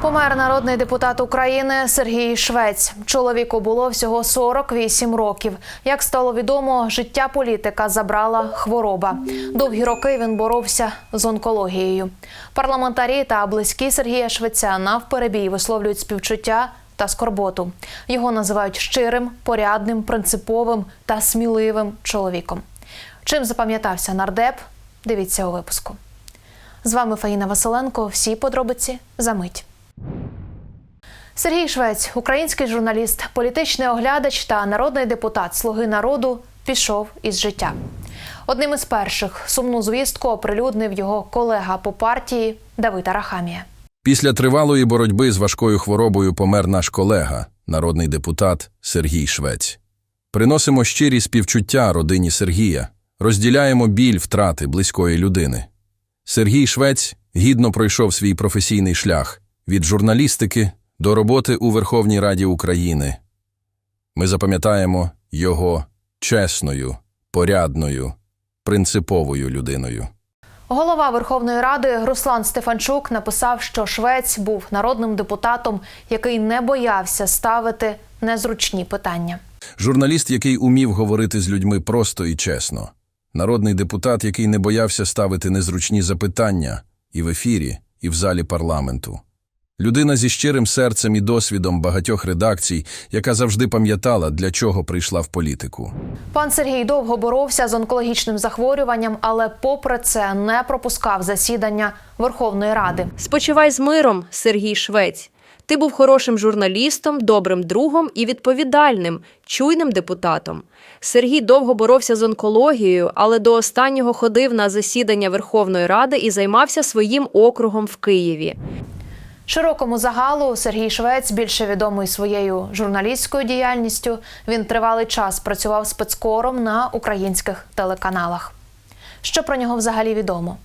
Помер народний депутат України Сергій Швець. Чоловіку було всього 48 років. Як стало відомо, життя політика забрала хвороба. Довгі роки він боровся з онкологією. Парламентарі та близькі Сергія Швеця навперебій висловлюють співчуття та скорботу. Його називають щирим, порядним, принциповим та сміливим чоловіком. Чим запам'ятався нардеп? Дивіться у випуску. З вами Фаїна Василенко. Всі подробиці за мить. Сергій Швець, український журналіст, політичний оглядач та народний депутат Слуги народу, пішов із життя. Одним із перших сумну звістку оприлюднив його колега по партії Давид Арахамія. Після тривалої боротьби з важкою хворобою помер наш колега, народний депутат Сергій Швець. Приносимо щирі співчуття родині Сергія, розділяємо біль втрати близької людини. Сергій Швець гідно пройшов свій професійний шлях від журналістики до роботи у Верховній Раді України. Ми запам'ятаємо його чесною, порядною, принциповою людиною. Голова Верховної Ради Руслан Стефанчук написав, що Швець був народним депутатом, який не боявся ставити незручні питання. Журналіст, який умів говорити з людьми просто і чесно. Народний депутат, який не боявся ставити незручні запитання і в ефірі, і в залі парламенту. Людина зі щирим серцем і досвідом багатьох редакцій, яка завжди пам'ятала, для чого прийшла в політику. Пан Сергій довго боровся з онкологічним захворюванням, але попри це не пропускав засідання Верховної Ради. Спочивай з миром, Сергій Швець. Ти був хорошим журналістом, добрим другом і відповідальним, чуйним депутатом. Сергій довго боровся з онкологією, але до останнього ходив на засідання Верховної Ради і займався своїм округом в Києві. Широкому загалу Сергій Швець більше відомий своєю журналістською діяльністю. Він тривалий час працював спецкором на українських телеканалах. Що про нього взагалі відомо?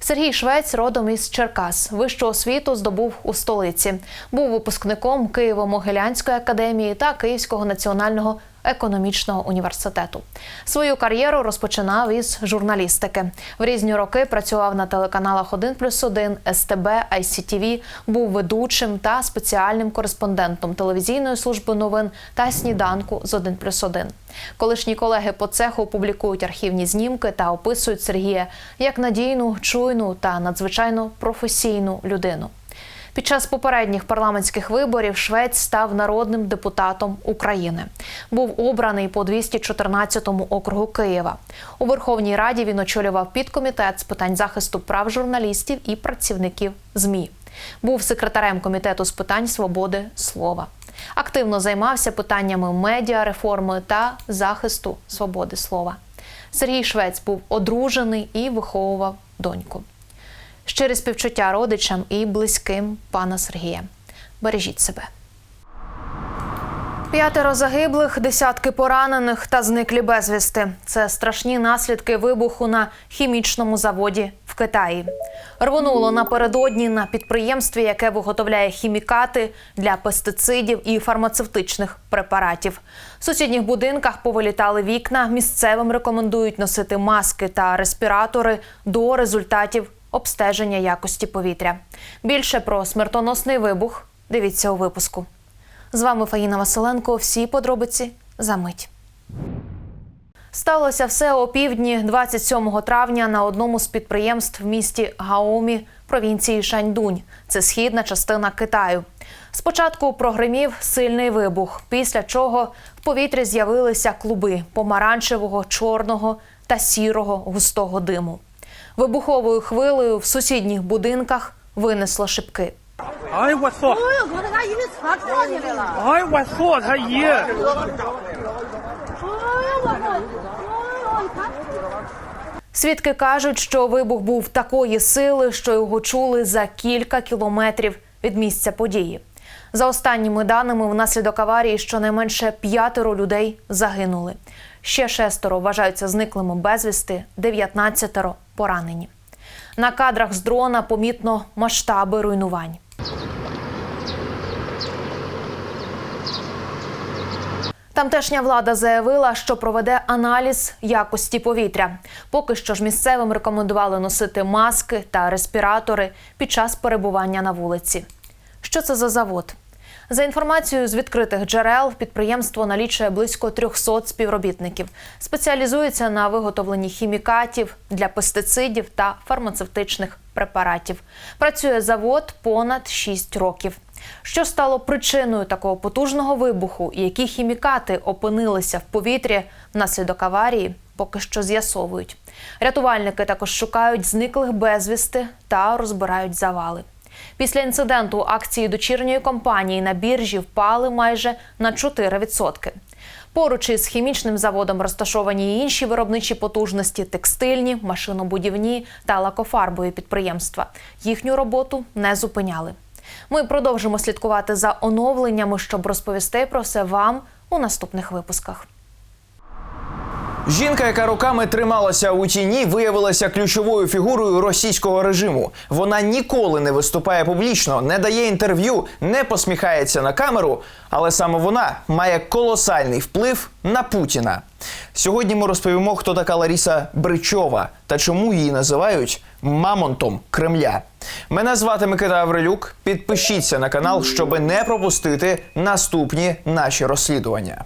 Сергій Швець родом із Черкас. Вищу освіту здобув у столиці. Був випускником Києво-Могилянської академії та Київського національного економічного університету. Свою кар'єру розпочинав із журналістики. В різні роки працював на телеканалах 1 плюс 1, СТБ, ICTV, був ведучим та спеціальним кореспондентом телевізійної служби новин та сніданку з 1 плюс 1. Колишні колеги по цеху публікують архівні знімки та описують Сергія як надійну, чуйну та надзвичайно професійну людину. Під час попередніх парламентських виборів Швець став народним депутатом України. Був обраний по 214 округу Києва. У Верховній Раді він очолював підкомітет з питань захисту прав журналістів і працівників ЗМІ. Був секретарем комітету з питань свободи слова. Активно займався питаннями медіареформи та захисту свободи слова. Сергій Швець був одружений і виховував доньку. Щире співчуття родичам і близьким пана Сергія. Бережіть себе. П'ятеро загиблих, десятки поранених та зниклі безвісти. Це страшні наслідки вибуху на хімічному заводі в Китаї. Рвонуло напередодні на підприємстві, яке виготовляє хімікати для пестицидів і фармацевтичних препаратів. В сусідніх будинках повилітали вікна. Місцевим рекомендують носити маски та респіратори до результатів обстеження якості повітря. Більше про смертоносний вибух дивіться у випуску. З вами Фаїна Василенко. Всі подробиці за мить. Сталося все о півдні 27 травня на одному з підприємств в місті Гаомі провінції Шаньдунь. Це східна частина Китаю. Спочатку прогримів сильний вибух, після чого в повітрі з'явилися клуби помаранчевого, чорного та сірого густого диму. Вибуховою хвилею в сусідніх будинках винесло шибки. Свідки кажуть, що вибух був такої сили, що його чули за кілька кілометрів від місця події. За останніми даними, внаслідок аварії щонайменше п'ятеро людей загинули. Ще шестеро вважаються зниклими безвісти, дев'ятнадцятеро поранені. На кадрах з дрона помітно масштаби руйнувань. Тамтешня влада заявила, що проведе аналіз якості повітря. Поки що ж місцевим рекомендували носити маски та респіратори під час перебування на вулиці. Що це за завод? За інформацією з відкритих джерел, підприємство налічує близько 300 співробітників, спеціалізується на виготовленні хімікатів для пестицидів та фармацевтичних препаратів. Працює завод понад 6 років. Що стало причиною такого потужного вибуху і які хімікати опинилися в повітрі внаслідок аварії, поки що з'ясовують. Рятувальники також шукають зниклих безвісти та розбирають завали. Після інциденту акції дочірньої компанії на біржі впали майже на 4%. Поруч із хімічним заводом розташовані й інші виробничі потужності текстильні, машинобудівні та лакофарбові підприємства. Їхню роботу не зупиняли. Ми продовжимо слідкувати за оновленнями, щоб розповісти про все вам у наступних випусках. Жінка, яка роками трималася у тіні, виявилася ключовою фігурою російського режиму. Вона ніколи не виступає публічно, не дає інтерв'ю, не посміхається на камеру, але саме вона має колосальний вплив на Путіна. Сьогодні ми розповімо, хто така Ларіса Бричова та чому її називають мамонтом Кремля. Мене звати Микита Аврилюк. Підпишіться на канал, щоб не пропустити наступні наші розслідування.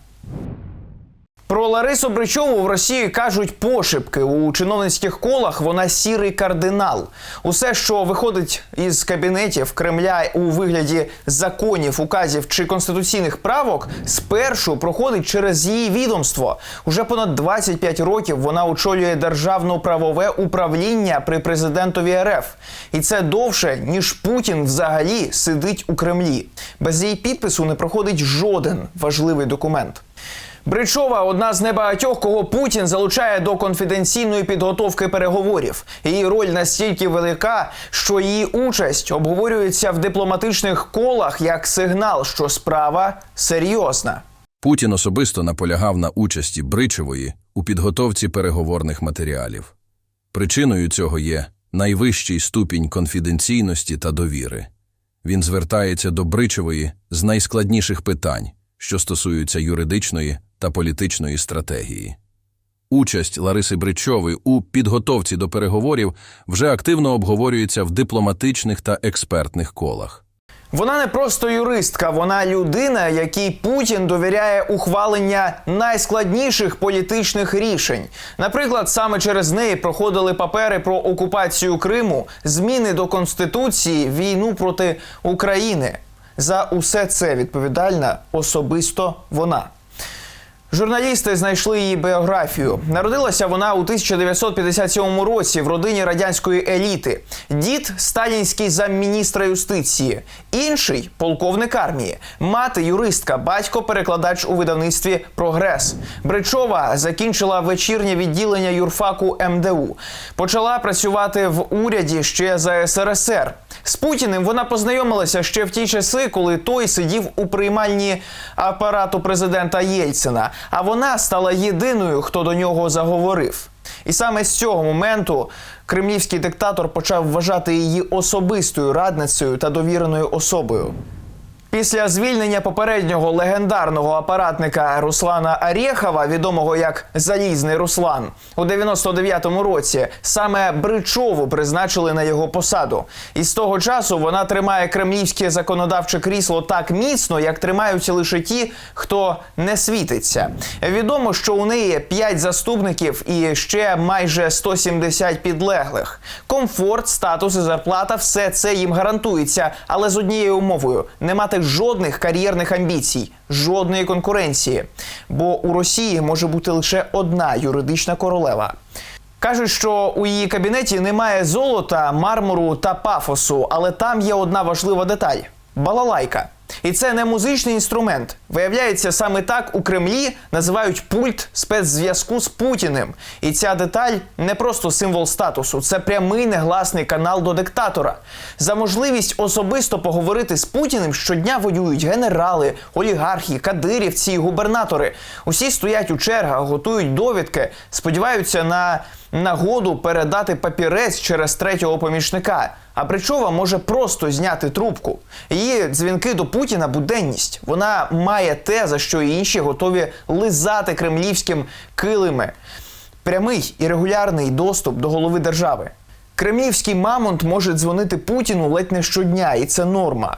Про Ларису Бричову в Росії кажуть пошепки. У чиновницьких колах вона сірий кардинал. Усе, що виходить із кабінетів Кремля у вигляді законів, указів чи конституційних правок, спершу проходить через її відомство. Уже понад 25 років вона очолює державно-правове управління при президентові РФ. І це довше ніж Путін взагалі сидить у Кремлі. Без її підпису не проходить жоден важливий документ. Бричова одна з небагатьох, кого Путін залучає до конфіденційної підготовки переговорів. Її роль настільки велика, що її участь обговорюється в дипломатичних колах як сигнал, що справа серйозна. Путін особисто наполягав на участі Бричевої у підготовці переговорних матеріалів. Причиною цього є найвищий ступінь конфіденційності та довіри. Він звертається до Бричевої з найскладніших питань, що стосуються юридичної та політичної стратегії. Участь Лариси Бричової у підготовці до переговорів вже активно обговорюється в дипломатичних та експертних колах. Вона не просто юристка, вона людина, якій Путін довіряє ухвалення найскладніших політичних рішень. Наприклад, саме через неї проходили папери про окупацію Криму, зміни до конституції, війну проти України. За усе це відповідальна особисто вона. Журналісти знайшли її біографію. Народилася вона у 1957 році в родині радянської еліти. Дід сталінський замміністра юстиції, інший полковник армії, мати юристка, батько перекладач у видавництві Прогрес. Бричова закінчила вечірнє відділення юрфаку МДУ. Почала працювати в уряді ще за СРСР. З Путіним вона познайомилася ще в ті часи, коли той сидів у приймальні апарату президента Єльцина. А вона стала єдиною, хто до нього заговорив. І саме з цього моменту кремлівський диктатор почав вважати її особистою радницею та довіреною особою. Після звільнення попереднього легендарного апаратника Руслана Арєхова, відомого як Залізний Руслан, у 99-му році саме Бричову призначили на його посаду. І з того часу вона тримає кремлівське законодавче крісло так міцно, як тримаються лише ті, хто не світиться. Відомо, що у неї 5 заступників і ще майже 170 підлеглих. Комфорт, статус і зарплата все це їм гарантується, але з однією умовою не мати жодних кар'єрних амбіцій, жодної конкуренції. Бо у Росії може бути лише одна юридична королева. Кажуть, що у її кабінеті немає золота, мармуру та пафосу, але там є одна важлива деталь балалайка. І це не музичний інструмент. Виявляється, саме так у Кремлі називають пульт спецзв'язку з Путіним. І ця деталь не просто символ статусу, це прямий негласний канал до диктатора. За можливість особисто поговорити з Путіним щодня воюють генерали, олігархи, кадирівці і губернатори. Усі стоять у чергах, готують довідки, сподіваються на нагоду передати папірець через третього помічника. А Бричова може просто зняти трубку. Її дзвінки до Путіна буденність. Вона має те, за що інші готові лизати кремлівським килими. Прямий і регулярний доступ до голови держави. Кремлівський мамонт може дзвонити Путіну ледь не щодня, і це норма.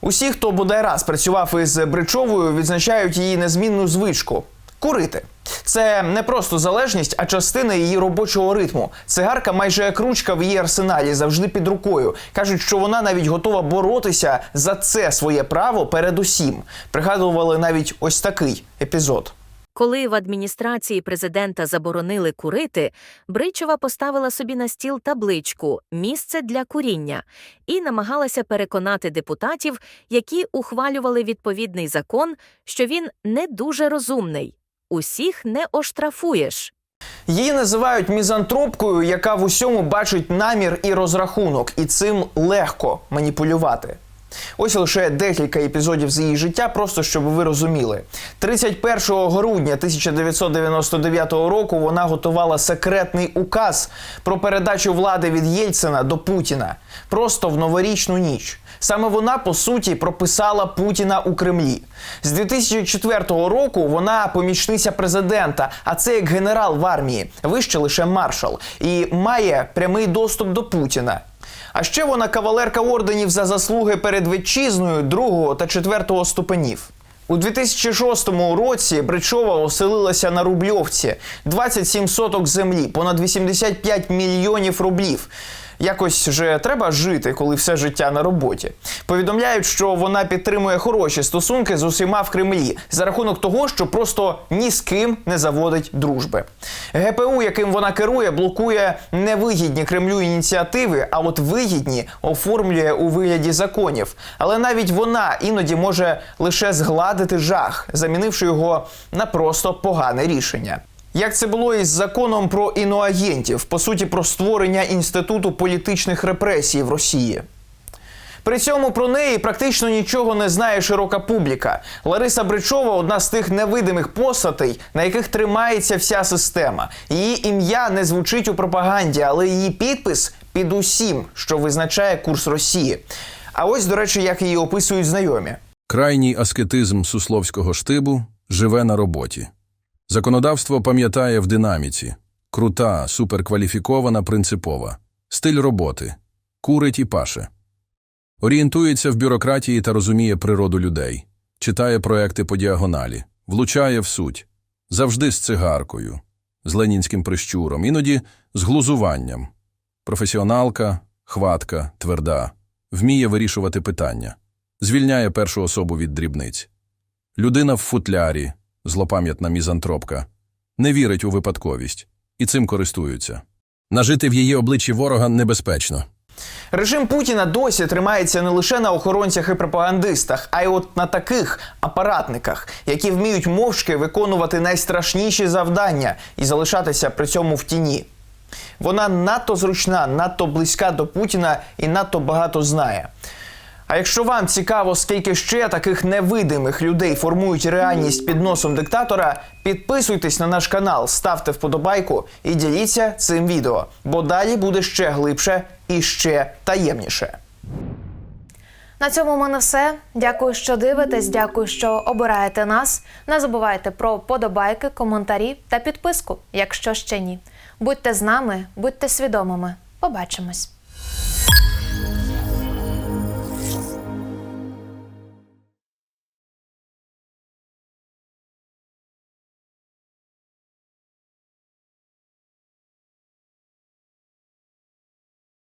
Усі, хто бодай раз працював із Бричовою, відзначають її незмінну звичку курити. Це не просто залежність, а частина її робочого ритму. Цигарка майже як ручка в її арсеналі, завжди під рукою. кажуть, що вона навіть готова боротися за це своє право перед усім. Пригадували навіть ось такий епізод. Коли в адміністрації президента заборонили курити, Бричова поставила собі на стіл табличку Місце для куріння і намагалася переконати депутатів, які ухвалювали відповідний закон, що він не дуже розумний. Усіх не оштрафуєш. Її називають мізантропкою, яка в усьому бачить намір і розрахунок, і цим легко маніпулювати. Ось лише декілька епізодів з її життя, просто щоб ви розуміли. 31 грудня 1999 року вона готувала секретний указ про передачу влади від Єльцина до Путіна просто в новорічну ніч. Саме вона по суті прописала Путіна у Кремлі. З 2004 року вона помічниця президента, а це як генерал в армії, вище лише маршал, і має прямий доступ до Путіна. А ще вона кавалерка орденів за заслуги перед вітчизною другого та четвертого ступенів. У 2006 році Бричова оселилася на Рубльовці 27 соток землі, понад 85 мільйонів рублів. Якось же треба жити, коли все життя на роботі. Повідомляють, що вона підтримує хороші стосунки з усіма в Кремлі за рахунок того, що просто ні з ким не заводить дружби. ГПУ, яким вона керує, блокує невигідні Кремлю ініціативи, а от вигідні оформлює у вигляді законів. Але навіть вона іноді може лише згладити жах, замінивши його на просто погане рішення. Як це було із законом про іноагентів, по суті, про створення інституту політичних репресій в Росії. При цьому про неї практично нічого не знає широка публіка. Лариса Бричова одна з тих невидимих постатей, на яких тримається вся система. Її ім'я не звучить у пропаганді, але її підпис під усім, що визначає курс Росії. А ось, до речі, як її описують знайомі. Крайній аскетизм сусловського штибу живе на роботі. Законодавство пам'ятає в динаміці. Крута, суперкваліфікована, принципова. Стиль роботи. Курить і паше. Орієнтується в бюрократії та розуміє природу людей. Читає проекти по діагоналі. Влучає в суть. Завжди з цигаркою. З ленінським прищуром. Іноді з глузуванням. Професіоналка, хватка, тверда. Вміє вирішувати питання. Звільняє першу особу від дрібниць. Людина в футлярі, злопам'ятна мізантропка, не вірить у випадковість і цим користуються. Нажити в її обличчі ворога небезпечно. Режим Путіна досі тримається не лише на охоронцях і пропагандистах, а й от на таких апаратниках, які вміють мовчки виконувати найстрашніші завдання і залишатися при цьому в тіні. Вона надто зручна, надто близька до Путіна і надто багато знає. А якщо вам цікаво, скільки ще таких невидимих людей формують реальність під носом диктатора, підписуйтесь на наш канал, ставте вподобайку і діліться цим відео, бо далі буде ще глибше і ще таємніше. На цьому в мене все. Дякую, що дивитесь. Дякую, що обираєте нас. Не забувайте про подобайки, коментарі та підписку, якщо ще ні. Будьте з нами, будьте свідомими. Побачимось.